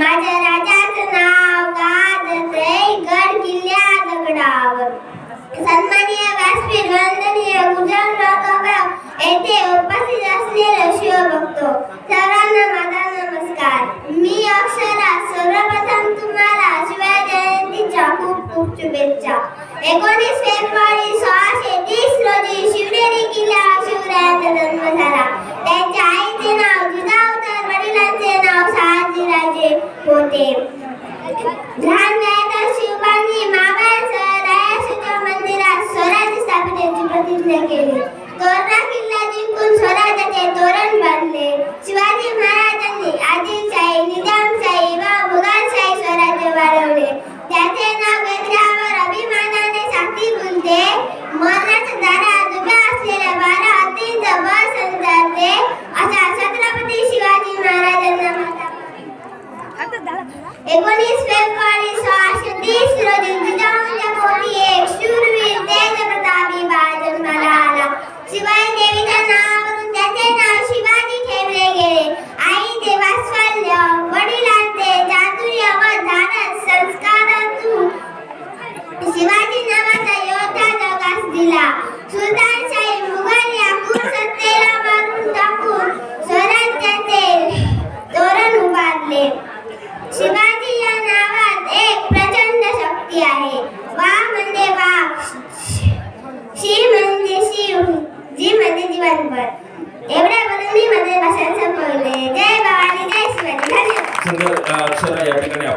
माझ्या राजाचं नाव गाजते गड किल्ल्या दगडावर. सन्माननीय व्यासपीठ वंदनीय गुजरात येथे उपस्थित असलेले शिवभक्त सर्वांना माझा नमस्कार. मी अक्षरा सर्वप्रथम तुम्हाला शिवाय जयंतीच्या खूप खूप शुभेच्छा. एकोणीस फेब्रुवारी सोळाशे तीस रोजी ra एकोणीस फेब्रुवारी सोळाशे तीस रोजी जिजाऊंच्या पोटी एक शूरवीर तेजप्रतापी बाळ जन्माला आला शिवाय देवीच्या नावावरून त्याचे नाव शिवाजी ठेवले गेले. आईचे वात्सल्य वडिलांचे चातुर्य व धारण संस्कारातून शिवाजी नावाचा योद्धा जगास दिला. सुलतान என்பர் எவ்வளவு பதவி வந்து வசனம் போகுது ஜெய் பவானி ஜெய் சிவன். சரி அப்படின்னா